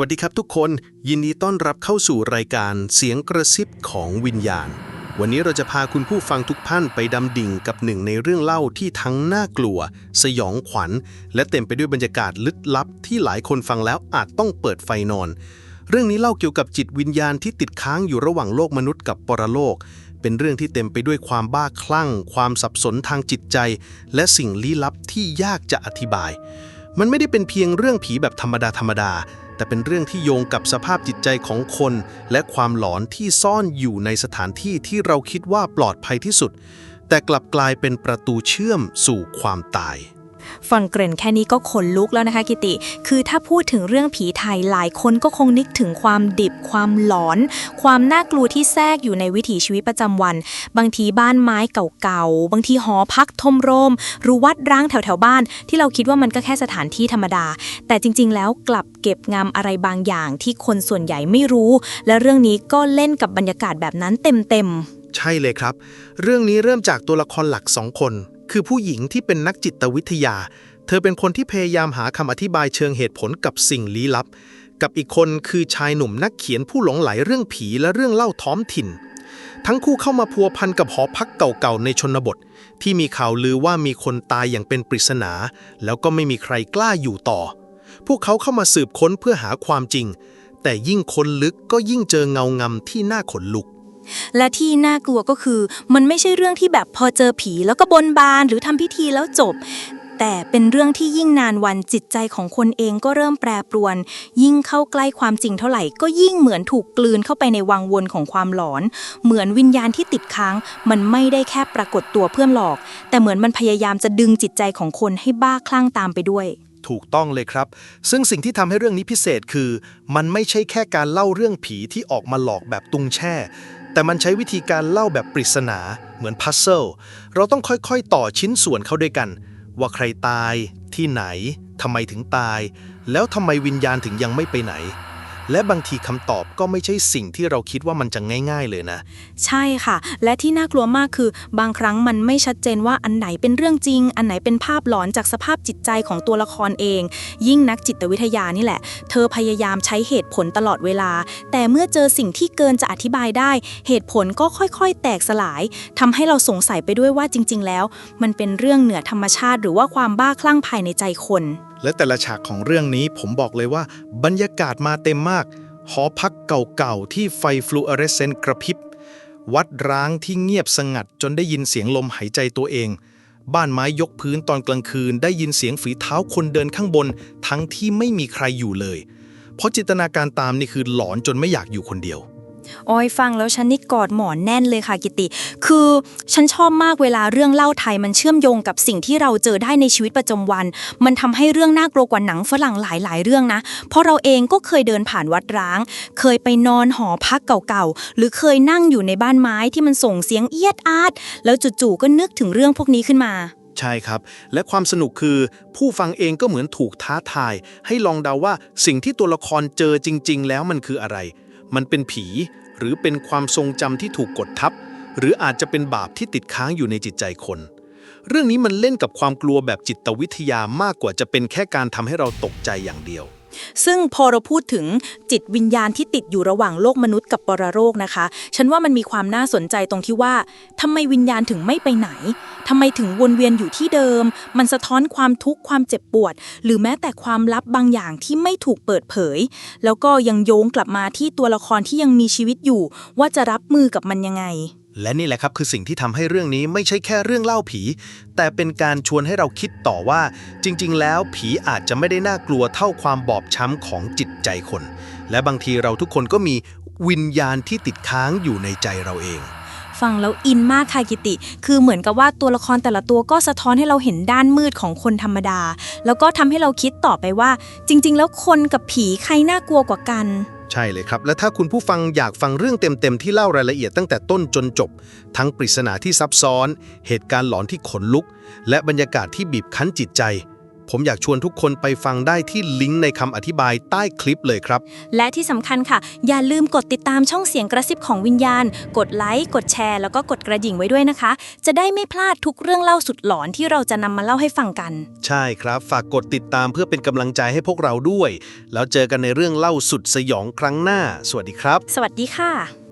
วัสดีครับทุกคน ยินดีต้อนรับเข้าสู่รายการเสียงกระซิบของวิญญาณ วันนี้เราจะพาคุณผู้ฟังทุกท่านไปดำดิ่งกับหนึ่งในเรื่องเล่าที่ทั้งน่ากลัว สยองขวัญ และเต็มไปด้วยบรรยากาศลึกลับ ที่หลายคนฟังแล้วอาจต้องเปิดไฟนอน เรื่องนี้เล่าเกี่ยวกับจิตวิญญาณที่ติดค้างอยู่ระหว่างโลกมนุษย์กับปรโลก เป็นเรื่องที่เต็มไปด้วยความบ้าคลั่ง ความสับสนทางจิตใจ และสิ่งลี้ลับที่ยากจะอธิบาย มันไม่ได้เป็นเพียงเรื่องผีแบบธรรมดาธรรมดา แต่เป็นเรื่องที่โยงกับสภาพจิตใจของคน และความหลอนที่ซ่อนอยู่ในสถานที่ที่เราคิดว่าปลอดภัยที่สุด แต่กลับกลายเป็นประตูเชื่อมสู่ความตาย ฟังเกริ่นแค่นี้ก็ขนลุกแล้วนะคะกิติ คือถ้าพูดถึงเรื่องผีไทยหลายคนก็คงนึกถึงความดิบ ความหลอน ความน่ากลัวที่แทรกอยู่ในวิถีชีวิตประจำวัน บางทีบ้านไม้เก่าๆ บางทีหอพักทมโรมหรือวัดร้างแถวๆบ้าน ที่เราคิดว่ามันก็แค่สถานที่ธรรมดา แต่จริงๆ แล้วกลับเก็บงำอะไรบางอย่างที่คนส่วนใหญ่ไม่รู้ และเรื่องนี้ก็เล่นกับบรรยากาศแบบนั้นเต็มๆ ใช่เลยครับ เรื่องนี้เริ่มจากตัวละครหลักสองคน คือผู้หญิงที่เป็นนักจิตวิทยา เธอเป็นคนที่พยายามหาคำอธิบายเชิงเหตุผลกับสิ่งลี้ลับ กับอีกคนคือชายหนุ่มนักเขียนผู้หลงไหลเรื่องผีและเรื่องเล่าท้องถิ่น ทั้งคู่เข้ามาพัวพันกับหอพักเก่าๆในชนบท ที่มีข่าวลือว่ามีคนตายอย่างเป็นปริศนา แล้วก็ไม่มีใครกล้าอยู่ต่อ พวกเขาเข้ามาสืบค้นเพื่อหาความจริง แต่ยิ่งค้นลึกก็ยิ่งเจอเงางำที่น่าขนลุก และที่น่ากลัวก็คือ มันไม่ใช่เรื่องที่แบบพอเจอผีแล้วก็บนบานหรือทำพิธีแล้วจบ แต่เป็นเรื่องที่ยิ่งนานวันจิตใจของคนเองก็เริ่มแปรปรวน ยิ่งเข้าใกล้ความจริงเท่าไหร่ ก็ยิ่งเหมือนถูกกลืนเข้าไปในวังวนของความหลอน เหมือนวิญญาณที่ติดค้าง มันไม่ได้แค่ปรากฏตัวเพื่อหลอก แต่เหมือนมันพยายามจะดึงจิตใจของคนให้บ้าคลั่งตามไปด้วยถูกต้องเลยครับ ซึ่งสิ่งที่ทำให้เรื่องนี้พิเศษคือ มันไม่ใช่แค่การเล่าเรื่องผีที่ออกมาหลอกแบบตุงแช่ แต่มันใช้วิธีการเล่าแบบปริศนาเหมือนพัซเซิลเราต้องค่อยๆ ต่อชิ้นส่วนเข้าด้วยกัน ว่าใครตายที่ไหนทำไมถึงตาย แล้วทำไมวิญญาณถึงยังไม่ไปไหน และบางทีคำตอบก็ไม่ใช่สิ่งที่เราคิดว่ามันจะง่าย ๆ เลยนะ ใช่ค่ะ และที่น่ากลัวมากคือบางครั้งมันไม่ชัดเจนว่าอันไหนเป็นเรื่องจริง อันไหนเป็นภาพหลอนจากสภาพจิตใจของตัวละครเอง ยิ่งนักจิตวิทยานี่แหละ เธอพยายามใช้เหตุผลตลอดเวลา แต่เมื่อเจอสิ่งที่เกินจะอธิบายได้ เหตุผลก็ค่อยๆ แตกสลายทำให้เราสงสัยไปด้วยว่าจริง ๆ แล้ว มันเป็นเรื่องเหนือธรรมชาติ หรือว่าความบ้าคลั่งภายในใจคน และแต่ละฉากของเรื่องนี้ผมบอกเลยว่า บรรยากาศมาเต็มมาก หอพักเก่าๆ ที่ไฟฟลูออเรสเซนต์กระพริบ วัดร้างที่เงียบสงัดจนได้ยินเสียงลมหายใจตัวเอง บ้านไม้ยกพื้นตอนกลางคืน ได้ยินเสียงฝีเท้าคนเดินข้างบน ทั้งที่ไม่มีใครอยู่เลย เพราะจินตนาการตามนี่คือหลอนจนไม่อยากอยู่คนเดียว ออยฟังแล้วฉันนี่กอดหมอนแน่นเลยค่ะกิติ คือฉันชอบมากเวลาเรื่องเล่าไทยมันเชื่อมโยงกับสิ่งที่เราเจอได้ในชีวิตประจำวัน มันทำให้เรื่องน่ากลัวกว่าหนังฝรั่งหลายๆ เรื่องนะ เพราะเราเองก็เคยเดินผ่านวัดร้าง เคยไปนอนหอพักเก่าๆ หรือเคยนั่งอยู่ในบ้านไม้ที่มันส่งเสียงเอียดอาด แล้วจู่ๆก็นึกถึงเรื่องพวกนี้ขึ้นมาใช่ครับ และความสนุกคือ ผู้ฟังเองก็เหมือนถูกท้าทาย ให้ลองเดาว่าสิ่งที่ตัวละครเจอจริง ๆ แล้วมันคืออะไร มันเป็นผี หรือเป็นความทรงจำที่ถูกกดทับ หรืออาจจะเป็นบาปที่ติดค้างอยู่ในจิตใจคน เรื่องนี้มันเล่นกับความกลัวแบบจิตวิทยามากกว่าจะเป็นแค่การทำให้เราตกใจอย่างเดียว ซึ่งพอเราพูดถึงจิตวิญญาณที่ติดอยู่ระหว่างโลกมนุษย์กับปรโลกนะคะ ฉันว่ามันมีความน่าสนใจตรงที่ว่าทำไมวิญญาณถึงไม่ไปไหนทำไมถึงวนเวียนอยู่ที่เดิม มันสะท้อนความทุกข์ความเจ็บปวด หรือแม้แต่ความลับบางอย่างที่ไม่ถูกเปิดเผย แล้วก็ยังโยงกลับมาที่ตัวละครที่ยังมีชีวิตอยู่ ว่าจะรับมือกับมันยังไง และนี่แหละครับคือสิ่งที่ทำให้เรื่องนี้ไม่ใช่แค่เรื่องเล่าผี แต่เป็นการชวนให้เราคิดต่อว่า จริง ๆ แล้วผีอาจจะไม่ได้น่ากลัวเท่าความบอบช้ำของจิตใจคน และบางทีเราทุกคนก็มีวิญญาณที่ติดค้างอยู่ในใจเราเอง ฟังแล้วอินมากค่ะกิติ คือเหมือนกับว่าตัวละครแต่ละตัวก็สะท้อนให้เราเห็นด้านมืดของคนธรรมดา แล้วก็ทำให้เราคิดต่อไปว่า จริง ๆ แล้วคนกับผีใครน่ากลัวกว่ากัน ใช่เลยครับ และถ้าคุณผู้ฟังอยากฟังเรื่องเต็มๆ ที่เล่ารายละเอียดตั้งแต่ต้นจนจบ ทั้งปริศนาที่ซับซ้อน เหตุการณ์หลอนที่ขนลุก และบรรยากาศที่บีบคั้นจิตใจ ผมอยากชวนทุกคนไปฟังได้ที่ลิงก์ในคำอธิบายใต้คลิปเลยครับ และที่สำคัญค่ะ อย่าลืมกดติดตามช่องเสียงกระซิบของวิญญาณ กดไลค์กดแชร์ แล้วก็กดกระดิ่งไว้ด้วยนะคะ จะได้ไม่พลาดทุกเรื่องเล่าสุดหลอนที่เราจะนำมาเล่าให้ฟังกัน ใช่ครับ ฝากกดติดตามเพื่อเป็นกำลังใจให้พวกเราด้วย แล้วเจอกันในเรื่องเล่าสุดสยองครั้งหน้า สวัสดีครับ สวัสดีค่ะ